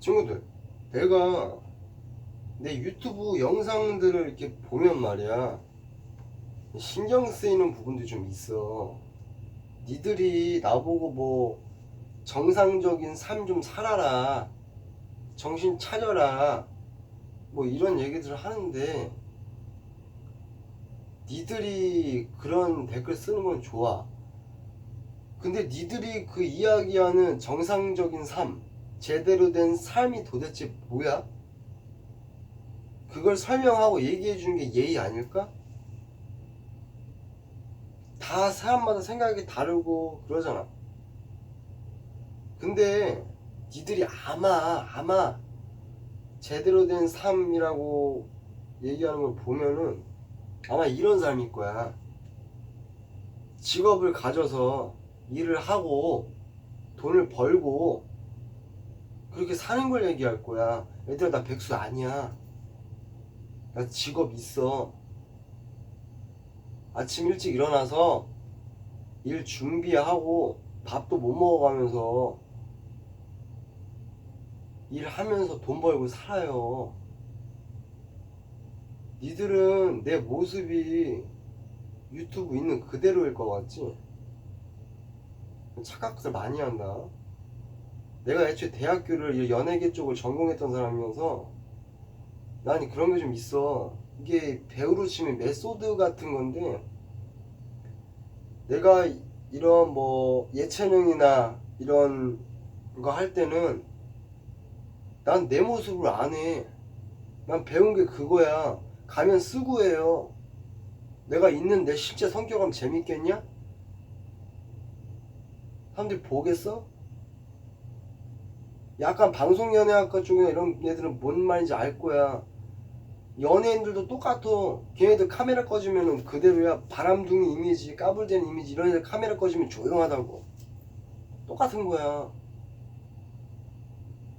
친구들, 내가 내 유튜브 영상들을 이렇게 보면 말이야, 신경 쓰이는 부분도 좀 있어. 니들이 나보고 뭐 정상적인 삶 좀 살아라, 정신 차려라, 뭐 이런 얘기들을 하는데, 니들이 그런 댓글 쓰는 건 좋아. 근데 니들이 그 이야기하는 정상적인 삶, 제대로 된 삶이 도대체 뭐야? 그걸 설명하고 얘기해 주는 게 예의 아닐까? 다 사람마다 생각이 다르고 그러잖아. 근데 니들이 아마 아마 제대로 된 삶이라고 얘기하는 걸 보면은 아마 이런 삶일 거야. 직업을 가져서 일을 하고 돈을 벌고 그렇게 사는 걸 얘기할 거야. 얘들아, 나 백수 아니야. 나 직업 있어. 아침 일찍 일어나서 일 준비하고 밥도 못 먹어가면서 일하면서 돈 벌고 살아요. 니들은 내 모습이 유튜브 있는 그대로일 것 같지? 착각들 많이 한다. 내가 애초에 대학교를 이 연예계 쪽을 전공했던 사람이어서 난 그런 게 좀 있어. 이게 배우로 치면 메소드 같은 건데 내가 이런 뭐 예체능이나 이런 거 할 때는 난 내 모습을 안 해. 난 배운 게 그거야. 가면 쓰고 해요. 내가 있는 내 실제 성격하면 재밌겠냐? 사람들이 보겠어? 약간 방송 연예학과 쪽이나 이런 애들은 뭔 말인지 알 거야. 연예인들도 똑같아. 걔네들 카메라 꺼지면은 그대로야. 바람둥이 이미지, 까불대는 이미지 이런 애들 카메라 꺼지면 조용하다고. 똑같은 거야.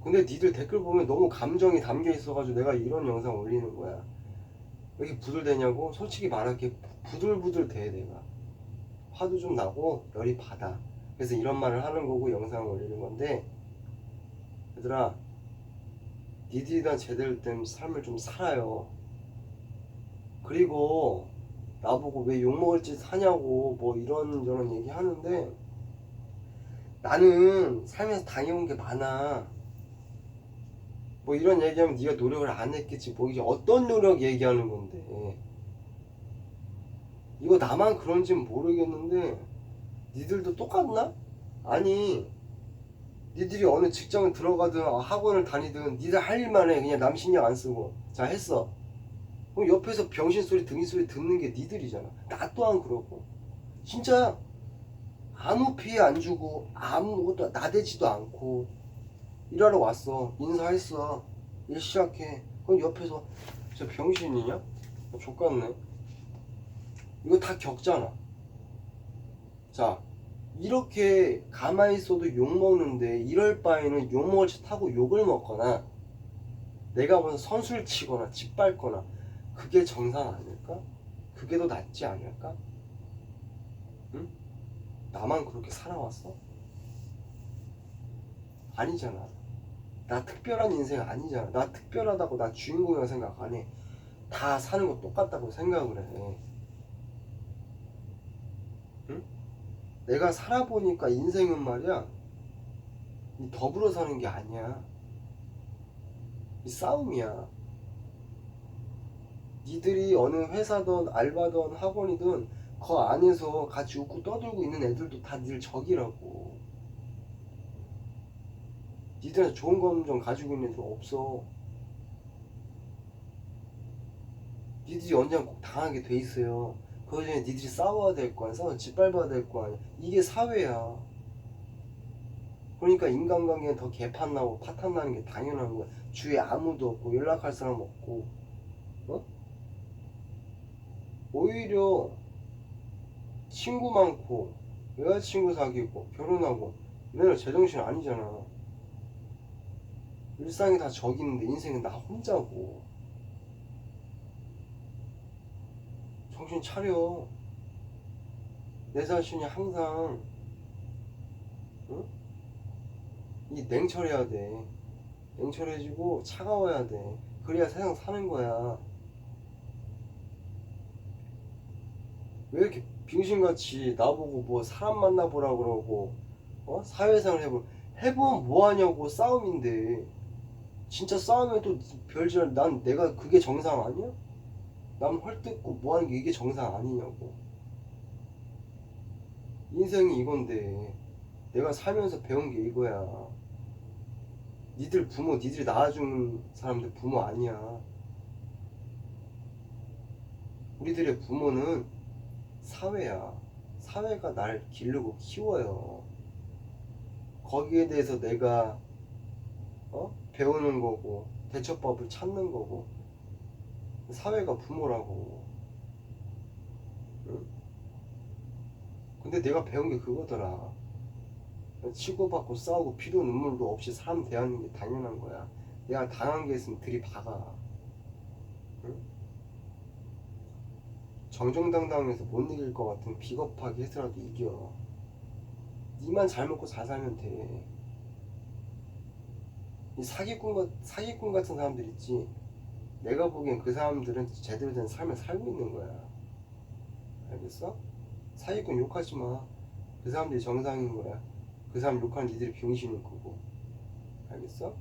근데 니들 댓글 보면 너무 감정이 담겨 있어가지고 내가 이런 영상 올리는 거야. 왜 이렇게 부들대냐고? 솔직히 말할게. 부들부들 대, 내가. 화도 좀 나고 열이 받아. 그래서 이런 말을 하는 거고 영상을 올리는 건데 얘들아 니들이랑 제대로 된 삶을 좀 살아요. 그리고 나보고 왜 욕먹을 짓 하냐고 뭐 이런 저런 얘기 하는데 나는 살면서 당해온 게 많아. 뭐 이런 얘기하면 네가 노력을 안 했겠지. 뭐 이게 어떤 노력 얘기하는 건데. 이거 나만 그런지는 모르겠는데 니들도 똑같나? 아니 니들이 어느 직장을 들어가든 학원을 다니든 니들 할 일만 해. 그냥 남 신경 안 쓰고. 자 했어. 그럼 옆에서 병신 소리 등신 소리 듣는 게 니들이잖아. 나 또한 그렇고. 진짜 아무 피해 안 주고 아무것도 나대지도 않고 일하러 왔어. 인사했어. 일 시작해. 그럼 옆에서 저 병신이냐? 족같네. 이거 다 겪잖아. 자 이렇게 가만히 있어도 욕 먹는데 이럴 바에는 욕 먹을 짓 하고 욕을 먹거나 내가 무슨 선술 치거나 짓밟거나 그게 정상 아닐까? 그게 더 낫지 않을까? 응? 나만 그렇게 살아왔어? 아니잖아. 나 특별한 인생 아니잖아. 나 특별하다고 나 주인공이라고 생각 안 해. 다 사는 거 똑같다고 생각을 해. 내가 살아보니까 인생은 말이야 이 더불어 사는 게 아니야. 이 싸움이야. 니들이 어느 회사든 알바든 학원이든 그 안에서 같이 웃고 떠들고 있는 애들도 다 니들 적이라고. 니들한테 좋은 감정 가지고 있는 애들 없어. 니들이 언젠가 꼭 당하게 돼 있어요 그 전에 니들이 싸워야 될 거 아니야? 싸워 짓밟아야 될 거 아니야? 이게 사회야. 그러니까 인간관계는 더 개판 나고 파탄 나는 게 당연한 거야. 주위에 아무도 없고 연락할 사람 없고 어? 오히려 친구 많고 여자친구 사귀고 결혼하고 내가 제정신 아니잖아. 일상이 다 적이는데 인생은 나 혼자고 정신 차려. 내 자신이 항상 응? 이 냉철해야 돼. 냉철해지고 차가워야 돼. 그래야 세상 사는 거야. 왜 이렇게 빙신같이 나보고 뭐 사람 만나보라 그러고 어? 사회생활 해보 해보면 뭐하냐고 싸움인데 진짜 싸우면 또 별지랄 난 내가 그게 정상 아니야? 남 헐뜯고 뭐 하는 게 이게 정상 아니냐고. 인생이 이건데 내가 살면서 배운 게 이거야. 니들 부모 니들이 낳아준 사람들 부모 아니야. 우리들의 부모는 사회야. 사회가 날 기르고 키워요. 거기에 대해서 내가 어? 배우는 거고 대처법을 찾는 거고 사회가 부모라고 응? 근데 내가 배운 게 그거더라 치고받고 싸우고 피도 눈물도 없이 사람 대하는 게 당연한 거야 내가 당한 게 있으면 들이박아 응? 정정당당해서 못 이길 것 같은 비겁하게 해서라도 이겨 니만 잘 먹고 잘 살면 돼. 이 사기꾼 같 사기꾼 같은 사람들 있지. 내가 보기엔 그 사람들은 제대로 된 삶을 살고 있는 거야. 알겠어? 사기꾼 욕하지 마. 그 사람들이 정상인 거야. 그 사람 욕하는 니들이 병신인 거고. 알겠어?